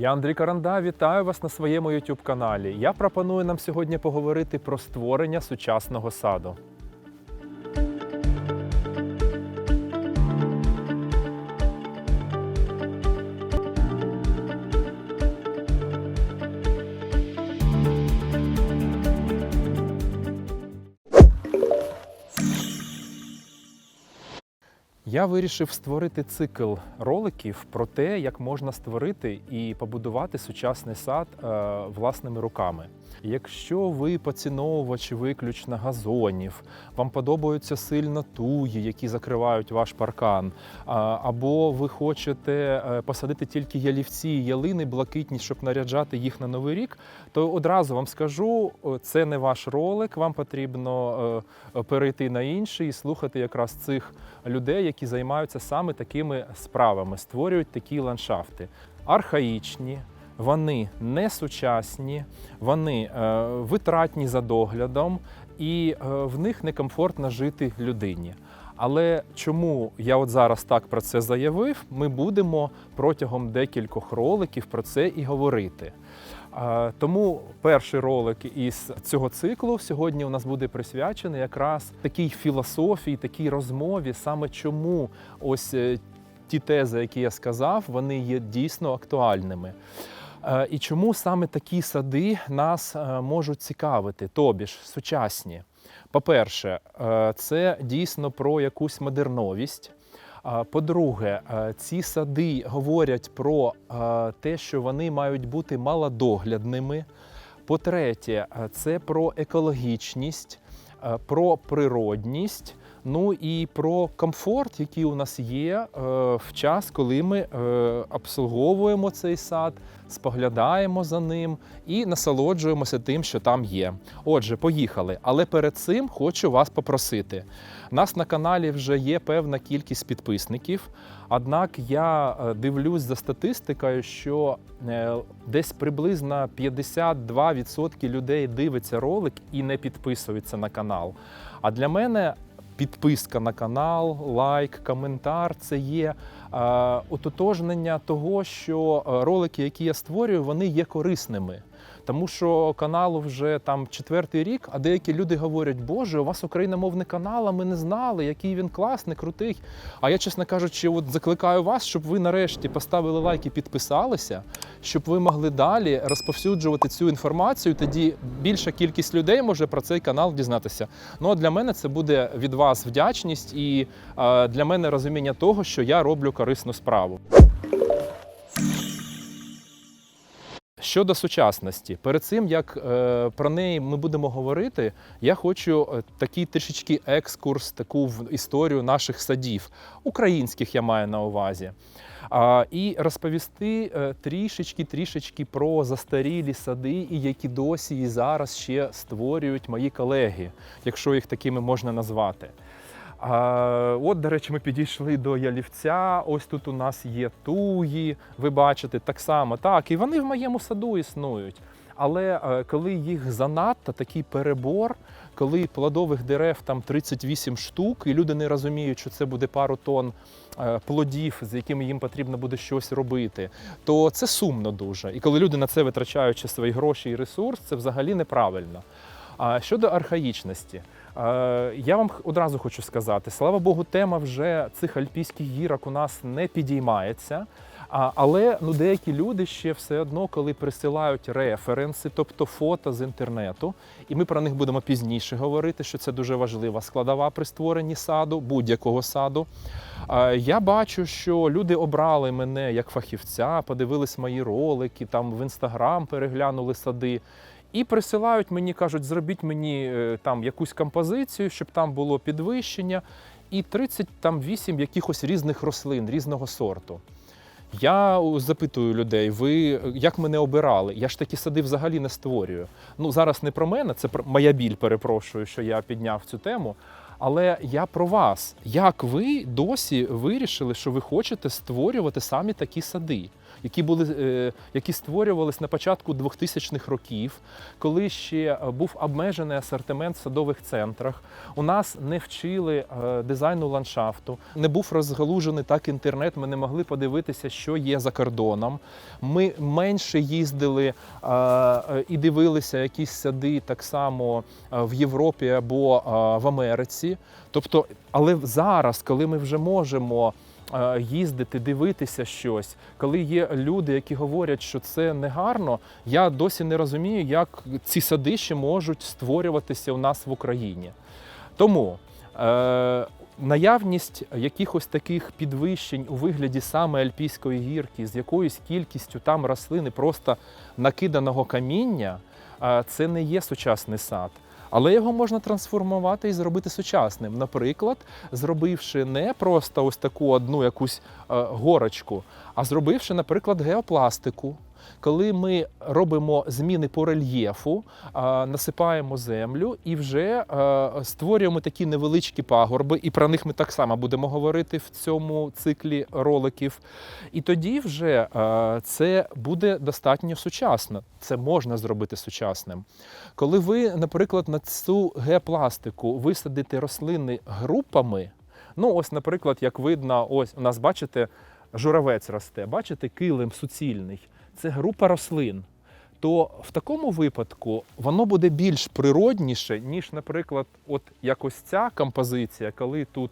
Я Андрій Каранда, вітаю вас на своєму youtube каналі. Я пропоную нам сьогодні поговорити про створення сучасного саду. Я вирішив створити цикл роликів про те, як можна створити і побудувати сучасний сад е, власними руками. Якщо ви поціновувач виключно газонів, вам подобаються сильно туї, які закривають ваш паркан, або ви хочете е, посадити тільки ялівці, ялини блакитні, щоб наряджати їх на новий рік, то одразу вам скажу, це не ваш ролик. Вам потрібно е, перейти на інший і слухати якраз цих людей, які займаються саме такими справами, створюють такі ландшафти. Архаїчні, вони не сучасні, вони е, витратні за доглядом, і е, в них некомфортно жити людині. Але чому я от зараз так про це заявив? Ми будемо протягом декількох роликів про це і говорити. Тому перший ролик із цього циклу сьогодні у нас буде присвячений якраз такій філософії, такій розмові, саме чому ось е, ті тези, які я сказав, вони є дійсно актуальними. Е, І чому саме такі сади нас е, можуть цікавити, тобі ж сучасні. По-перше, це дійсно про якусь модерновість. По-друге, ці сади говорять про те, що вони мають бути малодоглядними. По-третє, це про екологічність, про природність, ну і про комфорт, який у нас є е, в час, коли ми е, обслуговуємо цей сад, споглядаємо за ним і насолоджуємося тим, що там є. Отже, поїхали. Але перед цим хочу вас попросити. Нас на каналі вже є певна кількість підписників. Однак я е, дивлюсь за статистикою, що десь приблизно 52% людей дивиться ролик і не підписуються на канал. А для мене підписка на канал, лайк, коментар це є е, ототожнення того, що е, ролики, які я створюю, вони є корисними. Тому що каналу вже там четвертий рік, а деякі люди говорять, Боже, у вас україномовний канал, а ми не знали, який він класний, крутий. А я, чесно кажучи, от закликаю вас, щоб ви нарешті поставили лайк і підписалися, щоб ви могли далі розповсюджувати цю інформацію. Тоді більша кількість людей може про цей канал дізнатися. Ну а для мене це буде від вас вдячність і е, для мене розуміння того, що я роблю корисну справу. Щодо сучасності, перед цим як е, про неї ми будемо говорити, я хочу е, такий трішечки екскурс, таку в історію наших садів, українських я маю на увазі. І розповісти е, трішечки трішечки про застарілі сади, і які досі і зараз ще створюють мої колеги, якщо їх такими можна назвати. От, до речі, ми підійшли до ялівця. Ось тут у нас є туї. Ви бачите, так само. Так, і вони в моєму саду існують. Але е, коли їх занадто, такий перебор, коли плодових дерев там 38 штук, і люди не розуміють, що це буде пару тонн е, плодів, з якими їм потрібно буде щось робити, то це сумно дуже. І коли люди на це витрачають свої гроші і ресурс, це взагалі неправильно. А щодо архаїчності, я вам одразу хочу сказати: слава Богу, тема вже цих альпійських гірок у нас не підіймається. Але ну, деякі люди ще все одно, коли присилають референси, тобто фото з інтернету, і ми про них будемо пізніше говорити, що це дуже важлива складова при створенні саду, будь-якого саду. Я бачу, що люди обрали мене як фахівця, подивились мої ролики, там в інстаграм переглянули сади. І присилають мені, кажуть, зробіть мені е, там якусь композицію, щоб там було підвищення, і 38 якихось різних рослин, різного сорту. Я запитую людей, ви як мене обирали? Я ж такі сади взагалі не створюю. Ну зараз не про мене, це про моя біль, перепрошую, що я підняв цю тему. Але я про вас. Як ви досі вирішили, що ви хочете створювати самі такі сади, які були е, які створювались на початку 2000-х років, коли ще е, був обмежений асортимент в садових центрах. У нас не вчили е, дизайну ландшафту, не був розгалужений так інтернет. Ми не могли подивитися, що є за кордоном. Ми менше їздили і дивилися якісь сади так само в Європі або в Америці. Тобто, але зараз, коли ми вже можемо їздити, дивитися щось, коли є люди, які говорять, що це негарно, я досі не розумію, як ці сади ще можуть створюватися у нас в Україні. Тому е, наявність якихось таких підвищень у вигляді саме альпійської гірки з якоюсь кількістю там рослини просто накиданого каміння, е, це не є сучасний сад. Але його можна трансформувати і зробити сучасним. Наприклад, зробивши не просто ось таку одну якусь е, горочку, а зробивши, наприклад, геопластику. Коли ми робимо зміни по рельєфу, насипаємо землю і вже е, створюємо такі невеличкі пагорби, і про них ми так само будемо говорити в цьому циклі роликів. І тоді вже е, це буде достатньо сучасно. Це можна зробити сучасним. Коли ви, наприклад, на цю геопластику висадите рослини групами, ну ось, наприклад, як видно, ось у нас бачите, журавець росте, бачите, килим суцільний. Це група рослин. То в такому випадку воно буде більш природніше, ніж, наприклад, от якось ця композиція, коли тут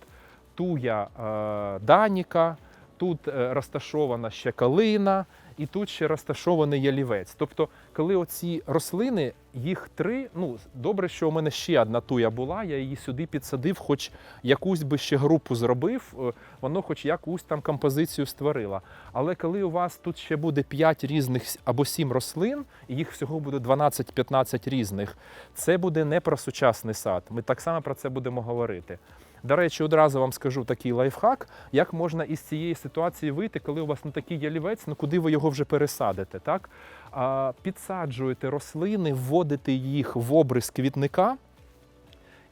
туя е, даніка, тут е, розташована ще калина, і тут ще розташований ялівець. Тобто, коли оці рослини, їх три, ну добре, що у мене ще одна туя була, я її сюди підсадив, хоч якусь би ще групу зробив, е, воно хоч якусь там композицію створило. Але коли у вас тут ще буде 5 різних або 7 рослин, і їх всього буде 12-15 різних, це буде не про сучасний сад. Ми так само про це будемо говорити. До речі, одразу вам скажу такий лайфхак, як можна із цієї ситуації вийти, коли у вас не такий ялівець, ну куди ви його вже пересадите. Так? А, підсаджуєте рослини, вводите їх в обрис квітника,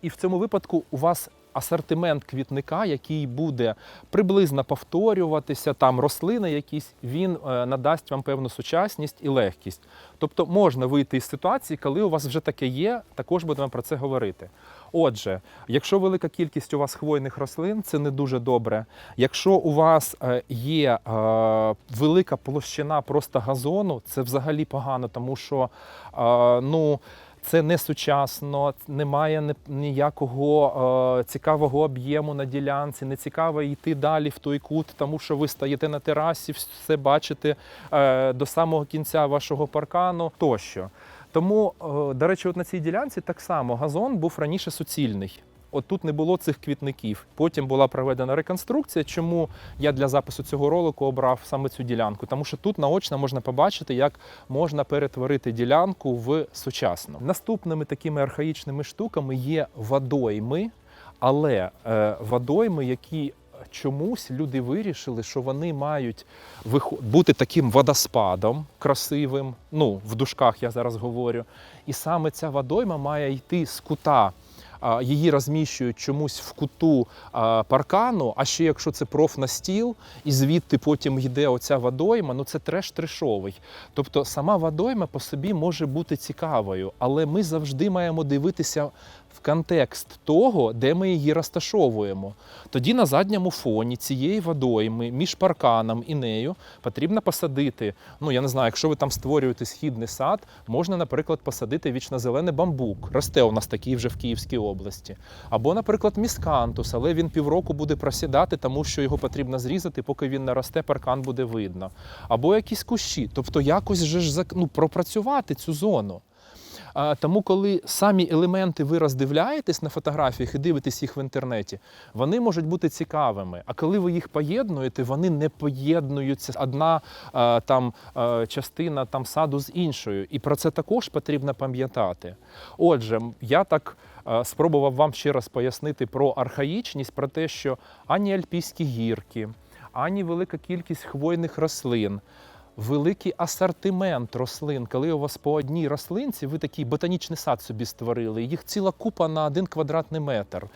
і в цьому випадку у вас асортимент квітника, який буде приблизно повторюватися, там рослини якісь, він е, надасть вам певну сучасність і легкість. Тобто можна вийти із ситуації, коли у вас вже таке є, також будемо про це говорити. Отже, якщо велика кількість у вас хвойних рослин, це не дуже добре. Якщо у вас е, є е, велика площина просто газону, це взагалі погано, тому що ну. Це не сучасно, немає ніякого е, цікавого об'єму на ділянці, не цікаво йти далі в той кут, тому що ви стоїте на терасі, все бачите е, до самого кінця вашого паркану тощо. Тому, е, до речі, от на цій ділянці так само газон був раніше суцільний. От тут не було цих квітників. Потім була проведена реконструкція. Чому я для запису цього ролику обрав саме цю ділянку? Тому що тут наочно можна побачити, як можна перетворити ділянку в сучасну. Наступними такими архаїчними штуками є водойми, але е, водойми, які чомусь люди вирішили, що вони мають бути таким водоспадом красивим. Ну, в дужках я зараз говорю. І саме ця водойма має йти з кута. Її розміщують чомусь в куту паркану, а ще якщо це профнастіл, і звідти потім йде оця водойма, ну це треш трешовий. Тобто сама водойма по собі може бути цікавою, але ми завжди маємо дивитися в контекст того, де ми її розташовуємо. Тоді на задньому фоні цієї водойми між парканом і нею потрібно посадити. Ну я не знаю, якщо ви там створюєте східний сад, можна, наприклад, посадити вічнозелений бамбук. Росте у нас такий вже в Київській області. Або, наприклад, міскантус, але він півроку буде просідати, тому що його потрібно зрізати, поки він наросте, паркан буде видно. Або якісь кущі. Тобто якось же ж ну, пропрацювати цю зону. Тому, коли самі елементи ви роздивляєтесь на фотографіях і дивитесь їх в інтернеті, вони можуть бути цікавими. А коли ви їх поєднуєте, вони не поєднуються одна там частина там саду з іншою. І про це також потрібно пам'ятати. Отже, я так спробував вам ще раз пояснити про архаїчність, про те, що ані альпійські гірки, ані велика кількість хвойних рослин великий асортимент рослин. Коли у вас по одній рослинці, ви такий ботанічний сад собі створили. Їх ціла купа на один квадратний метр.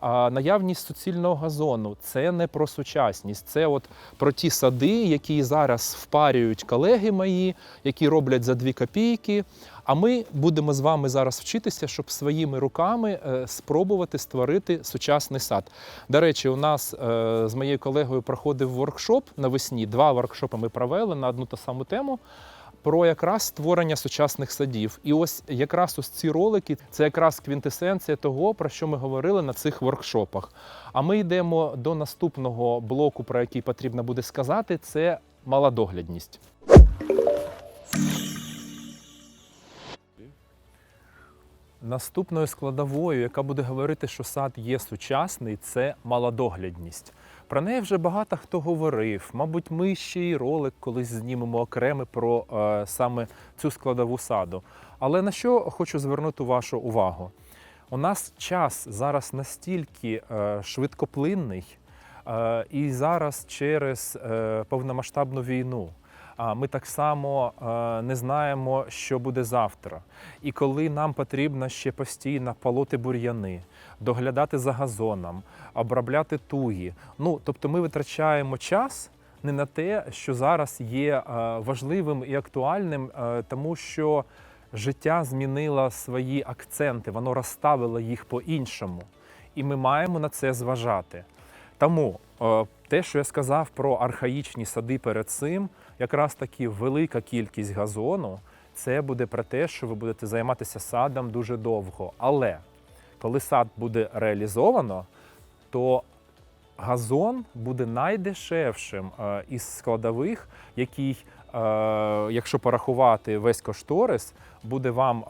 А наявність суцільного газону це не про сучасність, це от про ті сади, які зараз впарюють колеги мої, які роблять за дві копійки. А ми будемо з вами зараз вчитися, щоб своїми руками е, спробувати створити сучасний сад. До речі, у нас е, з моєю колегою проходив воркшоп навесні. Два воркшопи ми провели на одну та саму тему. Про якраз створення сучасних садів. І ось якраз ось ці ролики це якраз квінтесенція того, про що ми говорили на цих воркшопах. А ми йдемо до наступного блоку, про який потрібно буде сказати, це малодоглядність. Наступною складовою, яка буде говорити, що сад є сучасний, це малодоглядність. Про неї вже багато хто говорив. Мабуть, ми ще й ролик колись знімемо окремий про е, саме цю складову саду. Але на що хочу звернути вашу увагу? У нас час зараз настільки е, швидкоплинний, е, і зараз через е, повномасштабну війну. Ми так само е, не знаємо, що буде завтра. І коли нам потрібно ще постійно полоти бур'яни, доглядати за газоном, обробляти туї. Ну тобто, ми витрачаємо час не на те, що зараз є е, важливим і актуальним, е, тому що життя змінило свої акценти, воно розставило їх по-іншому, і ми маємо на це зважати. Тому е, те, що я сказав про архаїчні сади перед цим, якраз таки велика кількість газону, це буде про те, що ви будете займатися садом дуже довго. Але коли сад буде реалізовано, то газон буде найдешевшим е, із складових, який, е, якщо порахувати весь кошторис, буде вам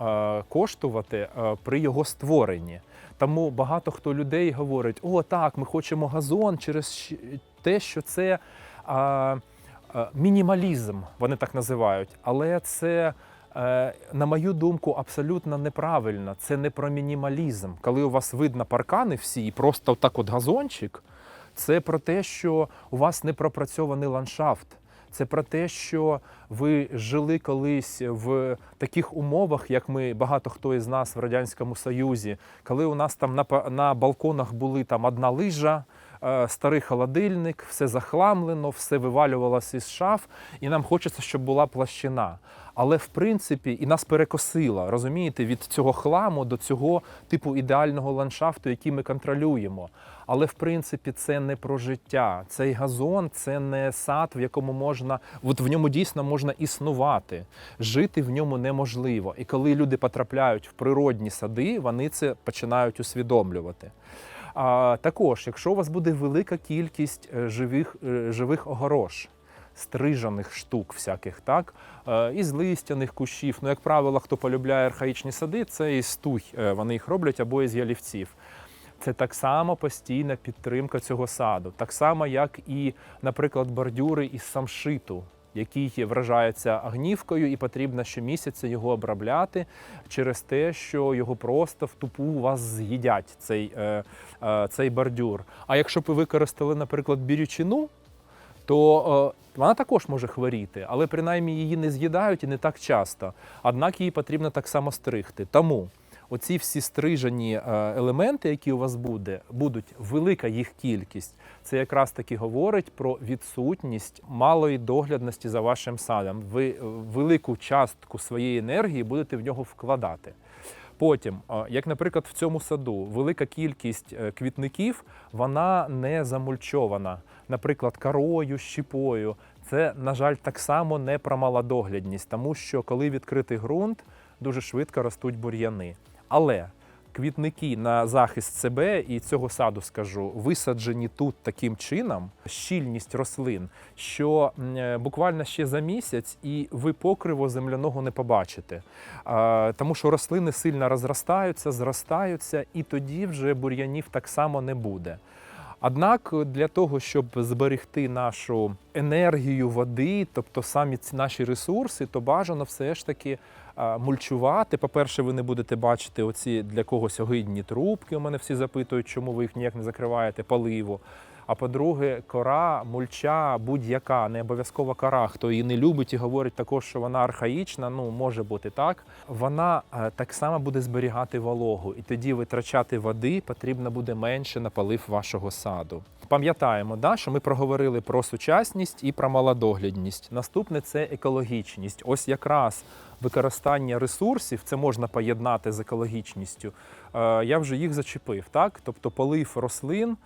коштувати при його створенні. Тому багато хто людей говорить: о, так, ми хочемо газон через те, що це а, а, мінімалізм, вони так називають. Але це, е, на мою думку, абсолютно неправильно. Це не про мінімалізм. Коли у вас видно паркани всі і просто так от газончик, це про те, що у вас не пропрацьований ландшафт. Це про те, що ви жили колись в таких умовах, як ми багато хто із нас в радянському союзі, коли у нас там на, на балконах були там одна лижа, е, старий холодильник, все захламлено, все вивалювалося із шаф, і нам хочеться, щоб була площина. Але в принципі і нас перекосило, розумієте, від цього хламу до цього типу ідеального ландшафту, який ми контролюємо. Але в принципі це не про життя. Цей газон це не сад, в якому можна, от в ньому дійсно можна існувати. Жити в ньому неможливо. І коли люди потрапляють в природні сади, вони це починають усвідомлювати. А також, якщо у вас буде велика кількість е, живих, е, живих огорож, стрижаних штук всяких, так, е, із листяних кущів. Ну, як правило, хто полюбляє архаїчні сади, це із туй. е, Вони їх роблять або із ялівців. Це так само постійна підтримка цього саду, так само, як і, наприклад, бордюри із самшиту, який вражається огнівкою, і потрібно щомісяця його обробляти через те, що його просто в тупу у вас з'їдять цей, е, е, цей бордюр. А якщо б ви використали, наприклад, бірючину, то е, вона також може хворіти, але принаймні її не з'їдають і не так часто. Однак її потрібно так само стригти. Тому оці всі стрижені е, елементи, які у вас буде, будуть велика їх кількість. Це якраз таки говорить про відсутність малої доглядності за вашим садом. Ви е, велику частку своєї енергії будете в нього вкладати. Потім, як, наприклад, в цьому саду велика кількість е, квітників, вона не замульчована, наприклад, карою, щіпою. Це, на жаль, так само не про малодоглядність, тому що коли відкритий ґрунт, дуже швидко ростуть бур'яни. Але квітники на захист себе і цього саду скажу, висаджені тут таким чином, щільність рослин, що е, буквально ще за місяць і ви покриво земляного не побачите. Тому що рослини сильно розростаються, зростаються, і тоді вже бур'янів так само не буде. Однак для того, щоб зберегти нашу енергію води, тобто самі ці наші ресурси, то бажано все ж таки мульчувати. По-перше, ви не будете бачити оці для когось огидні трубки. У мене всі запитують, чому ви їх ніяк не закриваєте, поливу. А по-друге, кора, мульча, будь-яка, не обов'язково кора. Хто її не любить і говорить також, що вона архаїчна, ну може бути так. Вона е, так само буде зберігати вологу, і тоді витрачати води потрібно буде менше на полив вашого саду. Пам'ятаємо, да, що ми проговорили про сучасність і про малодоглядність. Наступне це екологічність. Ось якраз використання ресурсів це можна поєднати з екологічністю. Е, Я вже їх зачепив, так? Тобто полив рослин.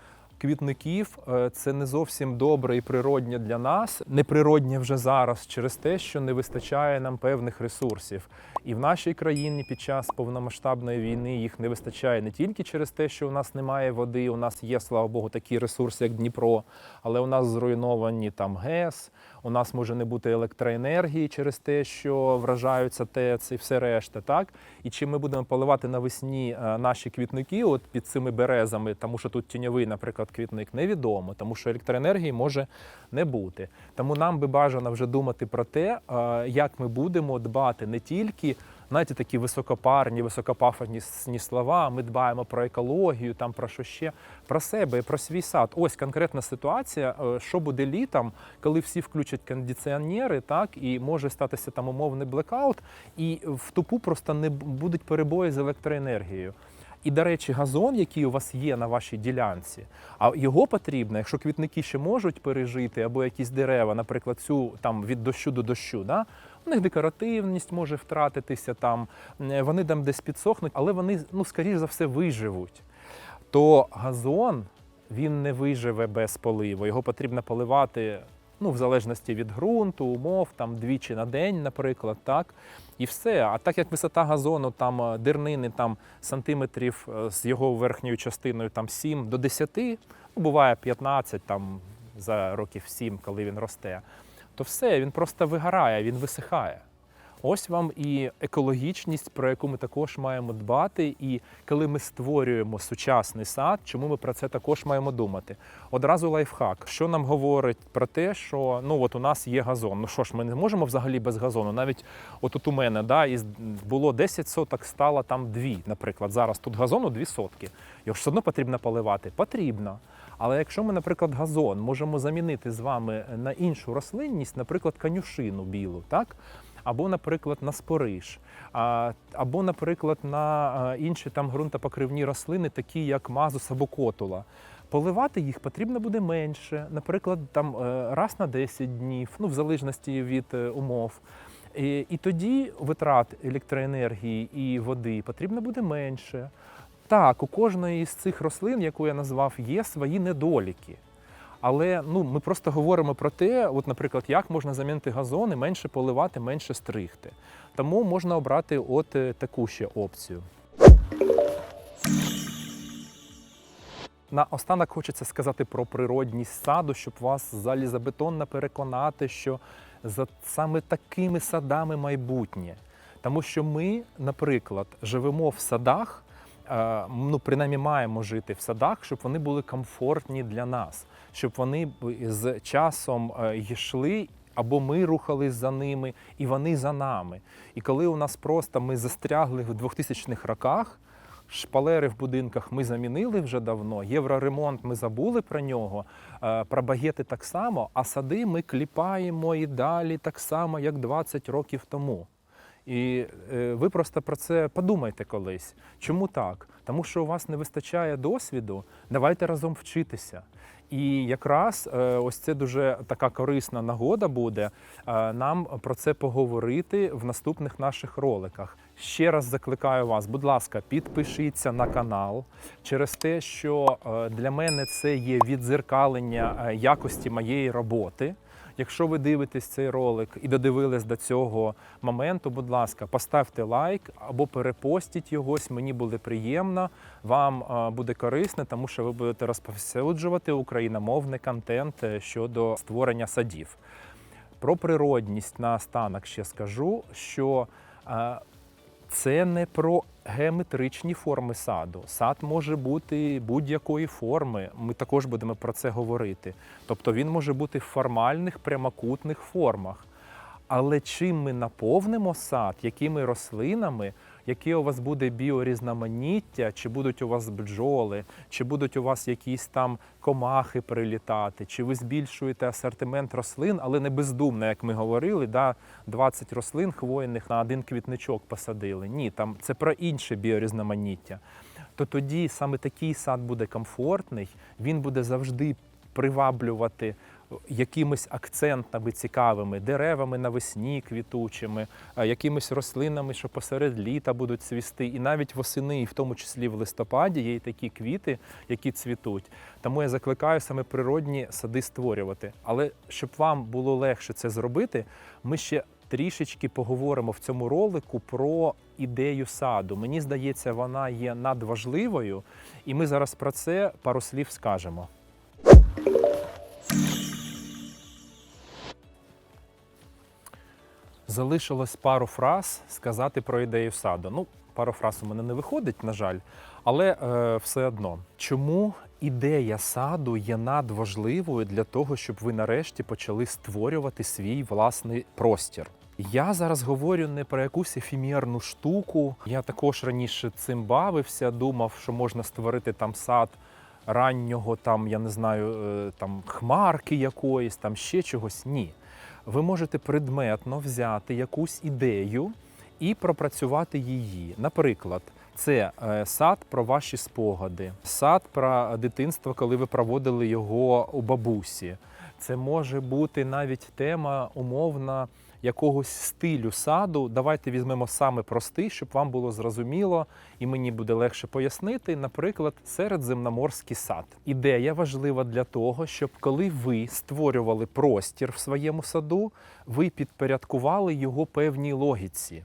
Квітників е, це не зовсім добре і природнє для нас, неприроднє вже зараз через те, що не вистачає нам певних ресурсів. І в нашій країні під час повномасштабної війни їх не вистачає не тільки через те, що у нас немає води, у нас є, слава Богу, такі ресурси, як Дніпро, але у нас зруйновані там ГЕС, у нас може не бути електроенергії через те, що вражаються ТЕЦ і все решта. Так? І чи ми будемо поливати навесні е, наші квітники от під цими березами, тому що тут тіньовий, наприклад, квітник, невідомо, тому що електроенергії може не бути. Тому нам би бажано вже думати про те, е, як ми будемо дбати не тільки. Знаєте, такі високопарні, високопафосні слова. Ми дбаємо про екологію, там про що ще, про себе про свій сад. Ось конкретна ситуація, е, що буде літом, коли всі включать кондиціонери, так і може статися там умовний блекаут, і в тупу просто не будуть перебої з електроенергією. І, до речі, газон, який у вас є на вашій ділянці, а його потрібно, якщо квітники ще можуть пережити, або якісь дерева, наприклад, цю там від дощу до дощу, да? у них декоративність може втратитися, там е, вони там десь підсохнуть, але вони, ну, скоріш за все, виживуть. То газон він не виживе без поливу. Його потрібно поливати ну, в залежності від ґрунту, умов, там двічі на день, наприклад, так. І все. А так як висота газону, там е, дернини там, сантиметрів е, з його верхньою частиною там, 7 до 10, ну, буває 15 там, за років 7, коли він росте, то все, він просто вигорає, він висихає. Ось вам і екологічність, про яку ми також маємо дбати. І коли ми створюємо сучасний сад, чому ми про це також маємо думати? Одразу лайфхак, що нам говорить про те, що ну от у нас є газон. Ну що ж, ми не можемо взагалі без газону. Навіть от у мене да, із було 10 соток, стало там 2, наприклад. Зараз тут газону 2 сотки. Його ж все одно потрібно поливати? Потрібно. Але якщо ми, наприклад, газон можемо замінити з вами на іншу рослинність, наприклад, конюшину білу, так? Або, наприклад, на спориш, або, наприклад, на інші там ґрунтопокривні рослини, такі як мазус або котула. Поливати їх потрібно буде менше, наприклад, там е, раз на 10 днів, ну в залежності від е, умов. І, і тоді витрат електроенергії і води потрібно буде менше. Так, у кожної з цих рослин, яку я назвав, є свої недоліки. Але ну, ми просто говоримо про те, от, наприклад, як можна замінити газони, менше поливати, менше стригти. Тому можна обрати от е, таку ще опцію. На останок хочеться сказати про природність саду, щоб вас залізобетонно переконати, що за саме такими садами майбутнє. Тому що ми, наприклад, живемо в садах, е, ну принаймні маємо жити в садах, щоб вони були комфортні для нас, щоб вони з часом е, йшли. Або ми рухались за ними, і вони за нами. І коли у нас просто ми застрягли в 2000-х роках, шпалери в будинках ми замінили вже давно, євроремонт ми забули про нього, е, про багети так само, а сади ми кліпаємо і далі так само, як 20 років тому. І е, ви просто про це подумайте колись. Чому так? Тому що у вас не вистачає досвіду, давайте разом вчитися. І якраз е, ось це дуже така корисна нагода буде е, нам про це поговорити в наступних наших роликах. Ще раз закликаю вас, будь ласка, підпишіться на канал через те, що е, для мене це є відзеркалення якості моєї роботи. Якщо ви дивитесь цей ролик і додивились до цього моменту, будь ласка, поставте лайк або перепостіть йогось. Мені буде приємно, вам е, буде корисно, тому що ви будете розповсюджувати україномовний контент е, щодо створення садів. Про природність наостанок ще скажу, що е, це не про геометричні форми саду. Сад може бути будь-якої форми. Ми також будемо про це говорити. Тобто він може бути в формальних прямокутних формах. Але чим ми наповнимо сад, якими рослинами, яке у вас буде біорізноманіття, чи будуть у вас бджоли, чи будуть у вас якісь там комахи прилітати, чи ви збільшуєте асортимент рослин, але не бездумно, як ми говорили, да, 20 рослин хвойних на один квітничок посадили. Ні, там це про інше біорізноманіття. То тоді саме такий сад буде комфортний, він буде завжди приваблювати якимись акцентами цікавими, деревами навесні квітучими, якимись рослинами, що посеред літа будуть цвісти. І навіть восени, і в тому числі в листопаді, є і такі квіти, які цвітуть. Тому я закликаю саме природні сади створювати. Але щоб вам було легше це зробити, ми ще трішечки поговоримо в цьому ролику про ідею саду. Мені здається, вона є надважливою, і ми зараз про це пару слів скажемо. Залишилось пару фраз сказати про ідею саду. Ну, пару фраз у мене не виходить, на жаль, але е, все одно. Чому ідея саду є надважливою для того, щоб ви нарешті почали створювати свій власний простір? Я зараз говорю не про якусь ефемерну штуку. Я також раніше цим бавився, думав, що можна створити там сад раннього, там я не знаю, е, там хмарки якоїсь, там ще чогось. Ні ви можете предметно взяти якусь ідею і пропрацювати її. Наприклад, це е, сад про ваші спогади, сад про дитинство, коли ви проводили його у бабусі. Це може бути навіть тема умовна якогось стилю саду. Давайте візьмемо саме простий, щоб вам було зрозуміло, і мені буде легше пояснити. Наприклад, середземноморський сад. Ідея важлива для того, щоб коли ви створювали простір в своєму саду, ви підпорядкували його певній логіці.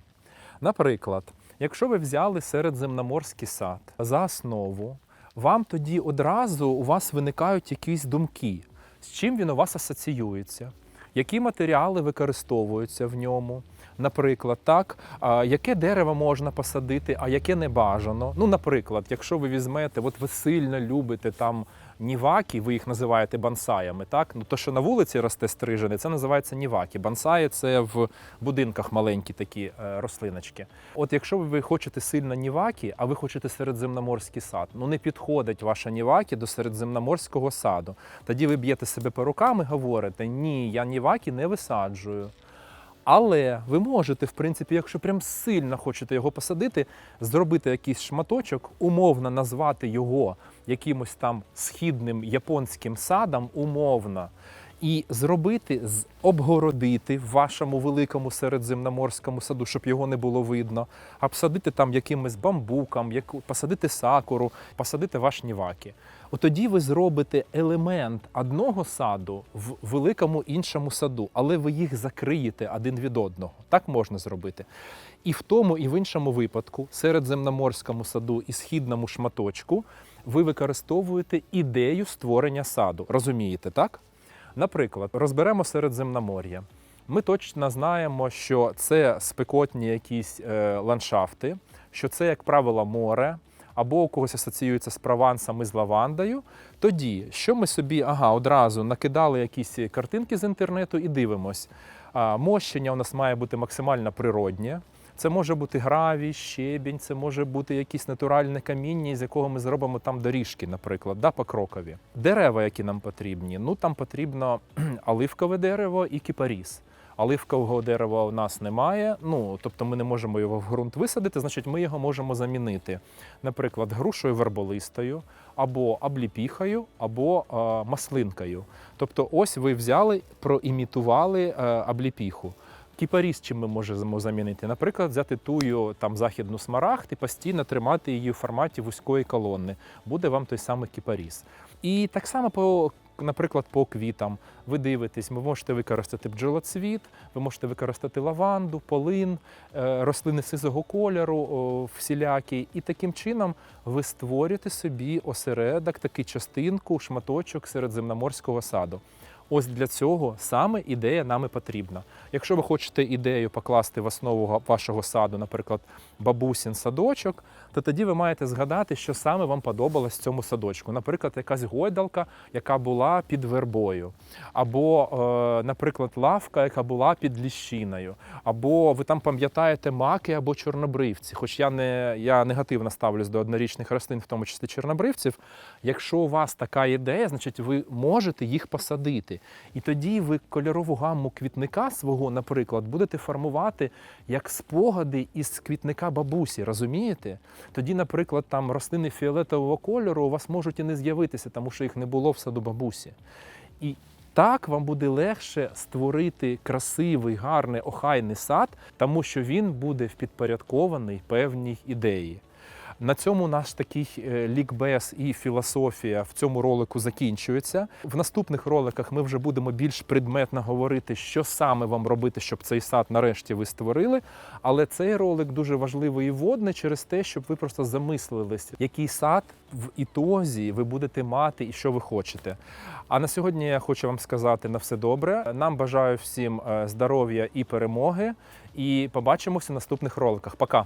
Наприклад, якщо ви взяли середземноморський сад за основу, вам тоді одразу у вас виникають якісь думки, з чим він у вас асоціюється, які матеріали використовуються в ньому. Наприклад, так, яке дерево можна посадити, а яке не бажано. Ну, наприклад, якщо ви візьмете, от ви сильно любите там ніваки, ви їх називаєте бонсаями, так? Ну то, що на вулиці росте стрижене, це називається ніваки. Бонсаї це в будинках маленькі такі е, рослиночки. От якщо ви хочете сильно ніваки, а ви хочете середземноморський сад, ну не підходить ваша ніваки до середземноморського саду. Тоді ви б'єте себе по рукам і говорите, ні, я ніваки не висаджую. Але ви можете, в принципі, якщо прям сильно хочете його посадити, зробити якийсь шматочок, умовно назвати його якимось там східним японським садом, умовно, і зробити, обгородити в вашому великому середземноморському саду, щоб його не було видно, обсадити там якимось бамбуком, посадити сакуру, посадити ваш ніваки. От тоді ви зробите елемент одного саду в великому іншому саду, але ви їх закриєте один від одного. Так можна зробити. І в тому, і в іншому випадку, середземноморському саду і східному шматочку, ви використовуєте ідею створення саду. Розумієте, так? Наприклад, розберемо Середземномор'я. Ми точно знаємо, що це спекотні якісь е, ландшафти, що це, як правило, море, або у когось асоціюється з Провансом і з лавандою. Тоді, що ми собі ага, одразу накидали якісь картинки з інтернету і дивимось. Мощення у нас має бути максимально природнє. Це може бути гравій, щебінь, це може бути якесь натуральне каміння, з якого ми зробимо там доріжки, наприклад, да, покрокові. Дерева, які нам потрібні, ну там потрібно оливкове дерево і кіпаріс. Оливкового дерева у нас немає, ну тобто ми не можемо його в ґрунт висадити, значить ми його можемо замінити, наприклад, грушою верболистою, або обліпіхою, або е, маслинкою. Тобто, ось ви взяли, проімітували е, обліпіху. Кіпаріс чим ми можемо замінити? Наприклад, взяти тую там західну смарагд і постійно тримати її в форматі вузької колони. Буде вам той самий кіпаріс. І так само по. Наприклад, по квітам ви дивитесь, ви можете використати бджолоцвіт, ви можете використати лаванду, полин, е, рослини сизого кольору, всілякі. І таким чином ви створюєте собі осередок, таку частинку, шматочок середземноморського саду. Ось для цього саме ідея нам і потрібна. Якщо ви хочете ідею покласти в основу вашого саду, наприклад, бабусін садочок, то тоді ви маєте згадати, що саме вам подобалось в цьому садочку. Наприклад, якась гойдалка, яка була під вербою, або, е, наприклад, лавка, яка була під ліщиною, або ви там пам'ятаєте маки або чорнобривці. Хоч я не я негативно ставлюсь до однорічних рослин, в тому числі чорнобривців. Якщо у вас така ідея, значить ви можете їх посадити. І тоді ви кольорову гамму квітника свого, наприклад, будете формувати як спогади із квітника бабусі. Розумієте? Тоді, наприклад, там рослини фіолетового кольору у вас можуть і не з'явитися, тому що їх не було в саду бабусі. І так вам буде легше створити красивий, гарний, охайний сад, тому що він буде впідпорядкований певній ідеї. На цьому наш такий е, лікбез і філософія в цьому ролику закінчується. В наступних роликах ми вже будемо більш предметно говорити, що саме вам робити, щоб цей сад нарешті ви створили. Але цей ролик дуже важливий і водний через те, щоб ви просто замислились, який сад в ітозі ви будете мати і що ви хочете. А на сьогодні я хочу вам сказати на все добре. Нам бажаю всім е, здоров'я і перемоги. І побачимося в наступних роликах. Пока!